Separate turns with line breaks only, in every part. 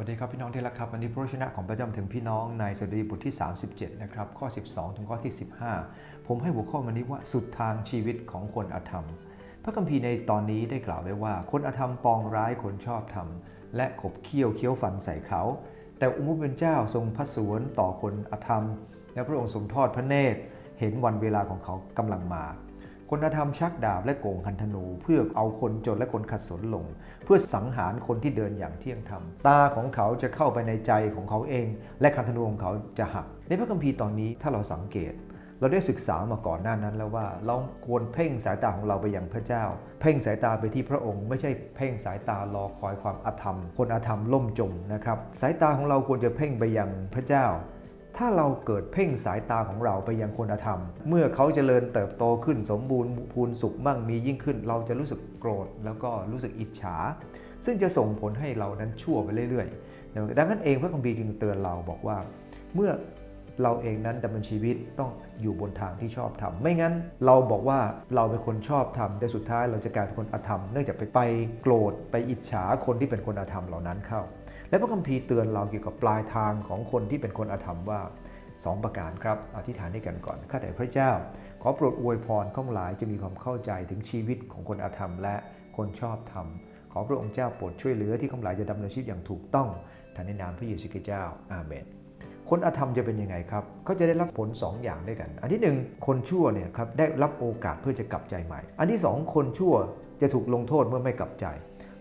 วัสดีครับพี่น้องที่รักครับวันนี้พระวจนะของพระเจ้าถึงพี่น้องในสดุดีบทที่ 37 นะครับข้อ 12 ถึงข้อที่ 15 ผมให้หัวข้อวันนี้ว่าสุดทางชีวิตของคนอธรรม พระคัมภีร์ในตอนนี้ได้กล่าวไว้ว่า คนอธรรมปองร้ายคนชอบธรรม และขบเคี้ยวเคี้ยวฟันใส่เขา แต่องค์พระเป็นเจ้าทรงพระสวนต่อคนอธรรม และพระองค์ทรงทอดพระเนตรเห็นวันเวลาของเขากำลังมา คนธรรมชักดาบและโกงคันธนู เพื่อเอาคนจนและคนขัดสนลง เพื่อสังหารคนที่เดินอย่างเที่ยงธรรม ตาของเขาจะเข้าไปในใจของเขาเอง และคันธนูของเขาจะหัก ในพระคัมภีร์ตอนนี้ถ้าเราสังเกต เราได้ศึกษามาก่อนหน้านั้นแล้วว่า เราควรเพ่งสายตาของเราไปยังพระเจ้า เพ่งสายตาไปที่พระองค์ ไม่ใช่เพ่งสายตารอคอยความอธรรม คนอธรรมล่มจมนะครับสายตาของเราควรจะเพ่งไปยังพระเจ้า ถ้าเราเกิดเพ่งสายตาของเราไปยังคนอธรรม เมื่อเขาเจริญเติบโตขึ้นสมบูรณ์พูนสุขมั่งมียิ่งขึ้น เราจะรู้สึกโกรธแล้วก็รู้สึกอิจฉา ซึ่งจะส่งผลให้เรานั้นชั่วไปเรื่อยๆดังนั้นเองพระคัมภีร์จึงเตือนเราบอกว่า เมื่อเราเองนั้นดำเนินชีวิตต้องอยู่บนทางที่ชอบทำไม่งั้นเราบอกว่าเราเป็นคนชอบทำแต่สุดท้ายเราจะกลายเป็นคนอธรรม เนื่องจากไปไปโกรธไปอิจฉาคนที่เป็นคนอธรรมเหล่านั้นเข้า และพระคัมภีร์เตือนเราเกี่ยวกับปลายทางของคนที่เป็นคนอธรรมว่า 2 ประการครับ อธิษฐานด้วยกันก่อน ข้าแต่พระเจ้า ขอโปรดอวยพรข้องหลายจะมีความเข้าใจถึงชีวิตของคนอธรรม และคนชอบธรรม ขอพระองค์เจ้าโปรดช่วยเหลือที่ข้องหลายจะดำเนินชีวิตอย่างถูกต้องท่านในนามพระเยซูคริสต์เจ้า อาเมนคนอธรรมจะเป็นยังไงครับ เขาจะได้รับผล 2 อย่างด้วยกัน อันที่ 1 คนชั่วเนี่ยครับได้รับโอกาสเพื่อจะกลับใจใหม่ อันที่ 2 คนชั่วจะถูกลงโทษเมื่อไม่กลับใจ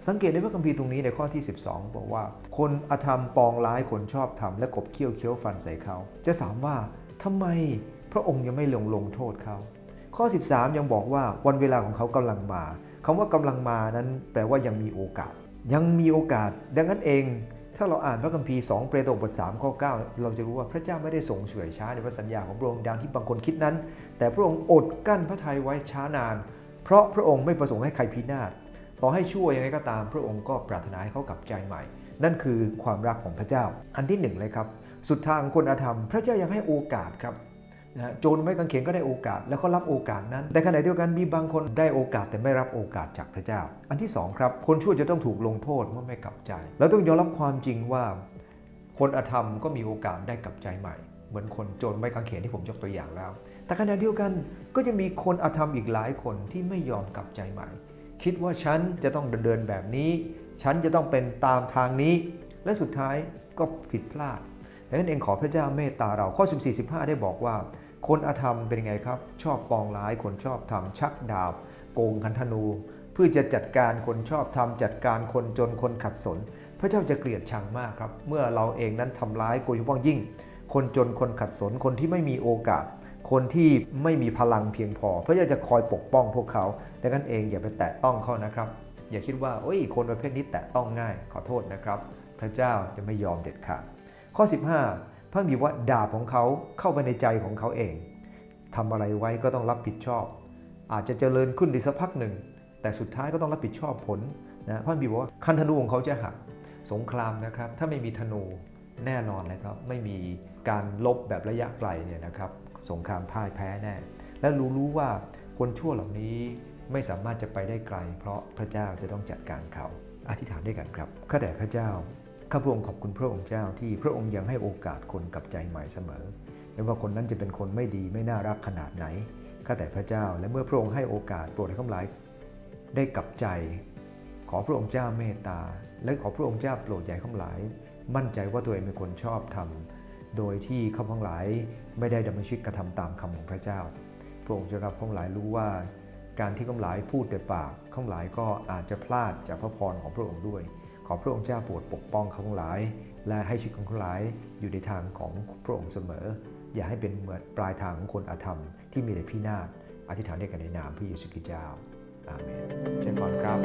สังเกตในพระคัมภีร์ตรงนี้ในข้อที่ 12 บอกว่า คนอธรรมปองร้ายคนชอบธรรมและกบเคี้ยวเคี้ยวฟันใส่เขาจะถามว่าทำไมพระองค์ยังไม่ลงลงโทษเขาข้อ 13 ยังบอกว่าวันเวลาของเขากำลังมาคำว่ากำลังมานั้นแปลว่ายังมีโอกาส ยังมีโอกาส ดังนั้นเอง ถ้าเราอ่านพระคัมภีร์ 2 เปโตรบท3ข้อ9เราจะรู้ว่าพระเจ้าไม่ได้ทรงเฉื่อยช้าในพระสัญญาของพระองค์ดังที่บางคนคิดนั้น แต่พระองค์อดกั้นพระทัยไว้ช้านาน เพราะพระองค์ไม่ประสงค์ให้ใครพินาศ ต่อให้ชั่วยังไงก็ตามพระองค์ก็ปรารถนาให้เขากลับใจใหม่ นั่นคือความรักของพระเจ้า อันที่หนึ่งเลยครับ สุดทางคนอธรรม พระเจ้ายังให้โอกาสครับนะโจรไม่กางเขนก็ได้โอกาสแล้วก็รับโอกาสนั้น แต่ขณะเดียวกันมีบางคนได้โอกาสแต่ไม่รับโอกาสจากพระเจ้า อันที่สองครับคนชั่วจะต้องถูกลงโทษเมื่อไม่กลับใจ แล้วต้องยอมรับความจริงว่า คนอธรรมก็มีโอกาสได้กลับใจใหม่ เหมือนคนโจรไม่กางเขนที่ผมยกตัวอย่างแล้ว แต่ขณะเดียวกันก็จะมีคนอธรรมอีกหลายคนที่ไม่ยอมกลับใจใหม่ คิดว่าฉันจะต้องเดินแบบนี้ ฉันจะต้องเป็นตามทางนี้ และสุดท้ายก็ผิดพลาดดังนั้นเองขอพระเจ้าเมตตาเราข้อ 14 15 ได้บอกว่า คนอธรรมเป็นยังไงครับ ชอบปองร้ายคนชอบทำชักดาบ โกงคันธนู เพื่อจะจัดการคนชอบทำจัดการคนจนคนขัดสน พระเจ้าจะเกลียดชังมากครับ เมื่อเราเองนั้นทำร้ายโดยเฉพาะยิ่ง คนจนคนขัดสนคนที่ไม่มีโอกาส คนที่ไม่มีพลังเพียงพอพระเจ้าจะคอยปกป้องพวกเขาดังนั้นเองอย่าไปแตะต้องเขานะครับ อย่าคิดว่าโอ้ยคนประเภทนี้แตะต้องง่าย ขอโทษนะครับ พระเจ้าจะไม่ยอมเด็ดขาดข้อ 15 พระมีว่าดาบของเขาเข้าไปในใจของเขาเองทำอะไรไว้ก็ต้องรับผิดชอบ อาจจะเจริญขึ้นในสักพักหนึ่ง แต่สุดท้ายก็ต้องรับผิดชอบผลนะพระบีบอกว่าคันธนูของเขาจะหักสงครามนะครับ ถ้าไม่มีธนู แน่นอนเลยครับไม่มีการลบแบบระยะไกลเนี่ยนะครับสงครามพ่ายแพ้แน่ และรู้รู้ว่าคนชั่วเหล่านี้ไม่สามารถจะไปได้ไกล เพราะพระเจ้าจะต้องจัดการเขา อธิษฐานด้วยกันครับข้าแต่พระเจ้าข้าพระองค์ขอบคุณพระองค์เจ้าที่พระองค์ยังให้โอกาสคนกลับใจใหม่เสมอ ไม่ว่าคนนั้นจะเป็นคนไม่ดีไม่น่ารักขนาดไหนข้าแต่พระเจ้าและเมื่อพระองค์ให้โอกาสโปรดให้ข้าหลายได้กลับใจ ขอพระองค์เจ้าเมตตา และขอพระองค์เจ้าโปรดใหญ่ข้าหลาย มั่นใจว่าตัวเองเป็นคนชอบทำโดยที่ข้าพหลายไม่ได้ดำเนินชีวิตกระทำตามคำของพระเจ้า พระองค์จะรับข้าพหลายรู้ว่า การที่ข้าพหลายพูดแต่ปากข้าพหลายก็อาจจะพลาดจากพระพรของพระองค์ด้วย ขอพระองค์เจ้าโปรดปกป้องข้าพหลาย และให้ชีวิตของข้าพหลายอยู่ในทางของพระองค์เสมอ อย่าให้เป็นเหมือนปลายทางของคนอาธรรมที่มีแต่พินาศอธิษฐานด้วยกันในนามพระเยซูคริสต์เจ้าอาเมนเช่นก่อนครับ